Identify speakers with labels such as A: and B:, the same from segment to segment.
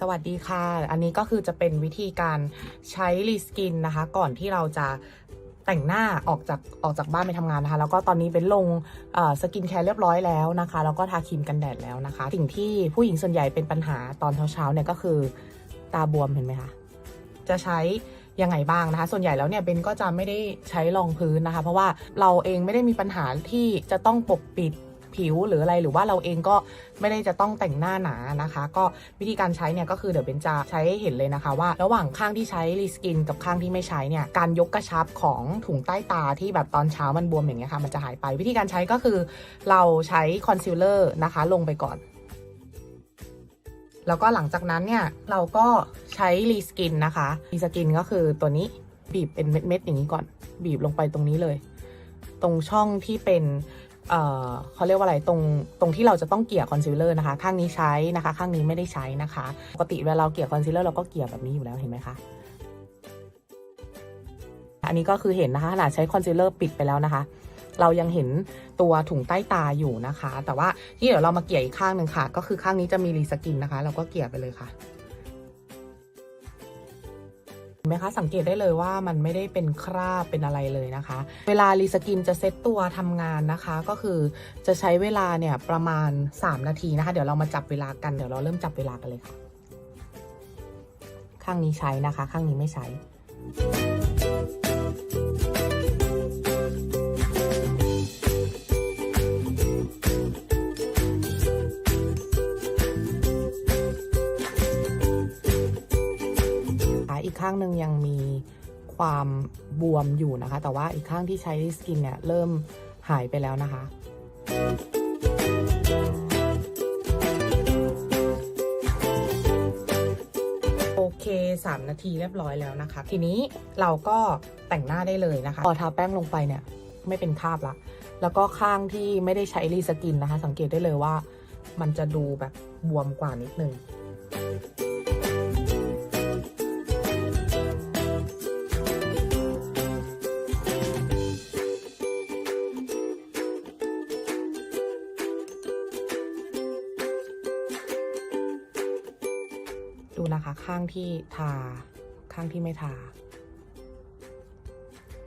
A: สวัสดีค่ะ อันนี้ก็คือจะเป็นวิธีการใช้รีสกินนะคะ ก่อนที่เราจะแต่งหน้าออกจากออกจากบ้านไปทำงานนะคะ แล้วก็ตอนนี้เป็นลงสกินแคร์เรียบร้อยแล้วนะคะ แล้วก็ทาครีมกันแดดแล้วนะคะ สิ่งที่ผู้หญิงส่วนใหญ่เป็นปัญหาตอนเช้าๆเนี่ยก็คือตาบวมเห็นไหมคะ จะใช้ยังไงบ้างนะคะ ส่วนใหญ่แล้วเนี่ยเบนก็จะไม่ได้ใช้รองพื้นนะคะ เพราะว่าเราเองไม่ได้มีปัญหาที่จะต้องปกปิด ผิวหรืออะไรหรือว่าเราเองก็ไม่ได้จะต้องแต่งหน้าหนานะคะ ก็วิธีการใช้เนี่ยก็คือเดี๋ยวเบนจะใช้ให้เห็นเลยนะคะว่า ระหว่างข้างที่ใช้รีสกินกับข้างที่ไม่ใช้เนี่ยการยกกระชับของถุงใต้ตาที่แบบตอนเช้ามันบวมอย่างเงี้ยค่ะมันจะหายไปวิธีการใช้ก็คือ เราใช้คอนซีลเลอร์นะคะลงไปก่อนแล้วก็หลังจากนั้นเนี่ยเราก็ใช้รีสกินนะคะรีสกินก็คือตัวนี้บีบเป็นเม็ดๆอย่างนี้ก่อน บีบลงไปตรงนี้เลย ตรงช่องที่เป็น เขาเรียกว่าอะไรตรงตรงที่เราจะต้องเกี่ยคอนซีลเลอร์นะคะ ข้างนี้ใช้นะคะ ข้างนี้ไม่ได้ใช้นะคะปกติเวลาเราเกี่ยคอนซีลเลอร์เราก็เกี่ยแบบนี้อยู่แล้วเห็นไหมคะอันนี้ก็คือเห็นนะคะขนาดใช้คอนซีลเลอร์ปิดไปแล้วนะคะ เรายังเห็นตัวถุงใต้ตาอยู่นะคะ แต่ว่าที่เดี๋ยวเรามาเกี่ยอีกข้างหนึ่งค่ะ ก็คือข้างนี้จะมีรีสกินนะคะ เราก็เกี่ยไปเลยค่ะ ไหมคะ สังเกตได้เลยว่ามันไม่ได้เป็นคราบเป็นอะไรเลยนะคะ เวลารีสกินจะเซตตัวทำงานนะคะ ก็คือจะใช้เวลาเนี่ยประมาณ 3 นาทีนะคะ เดี๋ยวเรามาจับเวลากันเดี๋ยวเราเริ่มจับเวลากันเลยค่ะ ข้างนี้ใช้นะคะ ข้างนี้ไม่ใช้ กข้างหนึ่งยังมีความบวมอยู่นะคะ แต่ว่าอีกข้างที่ใช้สกินเนี่ยเริ่มหายไปแล้วนะคะ โอเค 3 นาทีเรียบร้อยแล้วนะคะ ทีนี้เราก็แต่งหน้าได้เลยนะคะพอทาแป้งลงไปเนี่ยไม่เป็นคราบละ แล้วก็ข้างที่ไม่ได้ใช้รีสกินนะคะ สังเกตได้เลยว่ามันจะดูแบบบวมกว่านิดนึง ดูนะคะ ข้างที่ทา ข้างที่ไม่ทา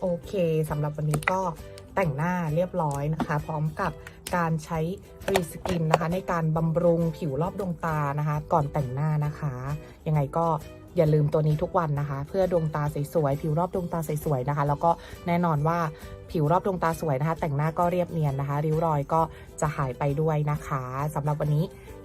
A: โอเคสำหรับวันนี้ก็แต่งหน้าเรียบร้อยนะคะ พร้อมกับการใช้รีสกินนะคะ ในการบำรุงผิวรอบดวงตานะคะ ก่อนแต่งหน้านะคะ ยังไงก็อย่าลืมตัวนี้ทุกวันนะคะ เพื่อดวงตาสวยๆผิวรอบดวงตาสวยๆนะคะ แล้วก็แน่นอนว่าผิวรอบดวงตาสวยนะคะ แต่งหน้าก็เรียบเนียนนะคะ ริ้วรอยก็จะหายไปด้วยนะคะสำหรับวันนี้